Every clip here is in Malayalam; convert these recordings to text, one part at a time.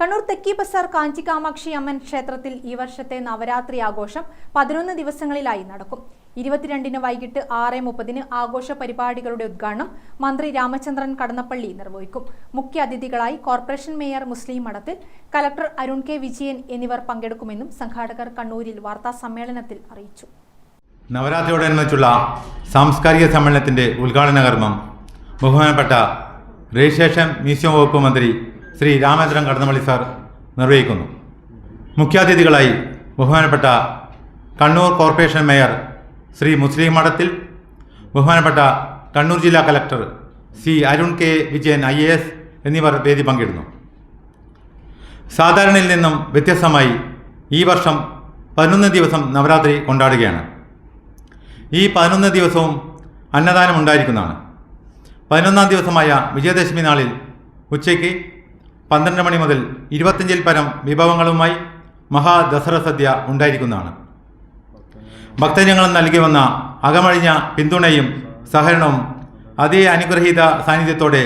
കണ്ണൂർ തെക്കി ബസാർ കാഞ്ചി കാമാക്ഷി അമ്മൻ ക്ഷേത്രത്തിൽ ഈ വർഷത്തെ നവരാത്രി ആഘോഷം പതിനൊന്ന് ദിവസങ്ങളിലായി നടക്കും. ഇരുപത്തിരണ്ടിന് വൈകിട്ട് ആറ് മുപ്പതിന് ആഘോഷ പരിപാടികളുടെ ഉദ്ഘാടനം മന്ത്രി രാമചന്ദ്രൻ കടന്നപ്പള്ളി നിർവഹിക്കും. മുഖ്യ അതിഥികളായി കോർപ്പറേഷൻ മേയർ മുസ്ലിം മഠത്തിൽ കലക്ടർ അരുൺ കെ വിജയൻ എന്നിവർ പങ്കെടുക്കുമെന്നും സംഘാടകർ കണ്ണൂരിൽ വാർത്താ സമ്മേളനത്തിൽ അറിയിച്ചു. നവരാത്രിയോടനുബന്ധിച്ചുള്ള സാംസ്കാരിക സമ്മേളനത്തിന്റെ ഉദ്ഘാടന കർമ്മം ബഹുമാനപ്പെട്ട രജിസ്ട്രേഷൻ മ്യൂസിയം വകുപ്പ് മന്ത്രി ശ്രീ രാമചന്ദ്രൻ കടന്നമള്ളി സാർ നിർവഹിക്കുന്നു. മുഖ്യാതിഥികളായി ബഹുമാനപ്പെട്ട കണ്ണൂർ കോർപ്പറേഷൻ മേയർ ശ്രീ മുസ്ലിം മഠത്തിൽ ബഹുമാനപ്പെട്ട കണ്ണൂർ ജില്ലാ collector C Arun K Vijayan I A S എന്നിവർ വേദി പങ്കിടുന്നു. സാധാരണയിൽ നിന്നും വ്യത്യസ്തമായി ഈ വർഷം പതിനൊന്ന് ദിവസം നവരാത്രി കൊണ്ടാടുകയാണ്. ഈ പതിനൊന്ന് ദിവസവും അന്നദാനം ഉണ്ടായിരിക്കുന്നതാണ്. പതിനൊന്നാം ദിവസമായ വിജയദശമി നാളിൽ ഉച്ചയ്ക്ക് പന്ത്രണ്ട് മണി മുതൽ ഇരുപത്തഞ്ചിൽ പരം വിഭവങ്ങളുമായി മഹാദസറ സദ്യ ഉണ്ടായിരിക്കുന്നതാണ്. ഭക്തജനങ്ങൾ നൽകി വന്ന അകമഴിഞ്ഞ പിന്തുണയും സഹകരണവും അതേ അനുഗ്രഹീത സാന്നിധ്യത്തോടെ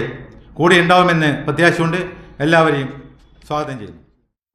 കൂടെ ഉണ്ടാവുമെന്ന് പ്രത്യാശയുണ്ട്. എല്ലാവരെയും സ്വാഗതം ചെയ്യുന്നു.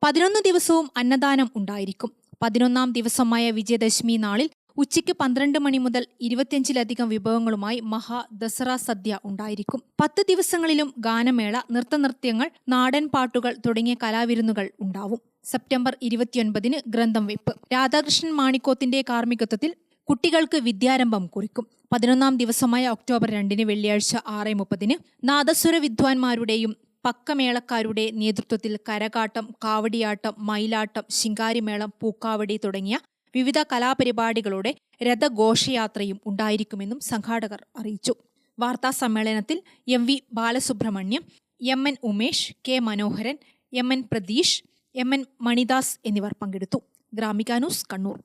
പതിനൊന്ന് ദിവസവും അന്നദാനം ഉണ്ടായിരിക്കും. പതിനൊന്നാം ദിവസമായ വിജയദശമി നാളിൽ ഉച്ചയ്ക്ക് പന്ത്രണ്ട് മണി മുതൽ ഇരുപത്തിയഞ്ചിലധികം വിഭവങ്ങളുമായി മഹാ ദസറ സദ്യ ഉണ്ടായിരിക്കും. പത്ത് ദിവസങ്ങളിലും ഗാനമേള നൃത്തനൃത്യങ്ങൾ നാടൻ പാട്ടുകൾ തുടങ്ങിയ കലാവിരുന്നുകൾ ഉണ്ടാവും. സെപ്റ്റംബർ ഇരുപത്തിയൊൻപതിന് ഗ്രന്ഥം വെപ്പ്. രാധാകൃഷ്ണൻ മാണിക്കോത്തിന്റെ കാർമ്മികത്വത്തിൽ കുട്ടികൾക്ക് വിദ്യാരംഭം കുറിക്കും. പതിനൊന്നാം ദിവസമായ ഒക്ടോബർ രണ്ടിന് വെള്ളിയാഴ്ച ആറ് മുപ്പതിന് നാദസ്വര വിദ്വാൻമാരുടെയും പക്കമേളക്കാരുടെ നേതൃത്വത്തിൽ കരകാട്ടം കാവടിയാട്ടം മയിലാട്ടം ശിങ്കാരിമേളം പൂക്കാവടി തുടങ്ങിയ വിവിധ കലാപരിപാടികളുടെ രഥഘോഷയാത്രയും ഉണ്ടായിരിക്കുമെന്നും സംഘാടകർ അറിയിച്ചു. വാർത്താ സമ്മേളനത്തിൽ M V Balasubramaniam M N Umesh K Manoharan M N Pratheesh M N Manidas എന്നിവർ പങ്കെടുത്തു. ഗ്രാമിക ന്യൂസ് കണ്ണൂർ.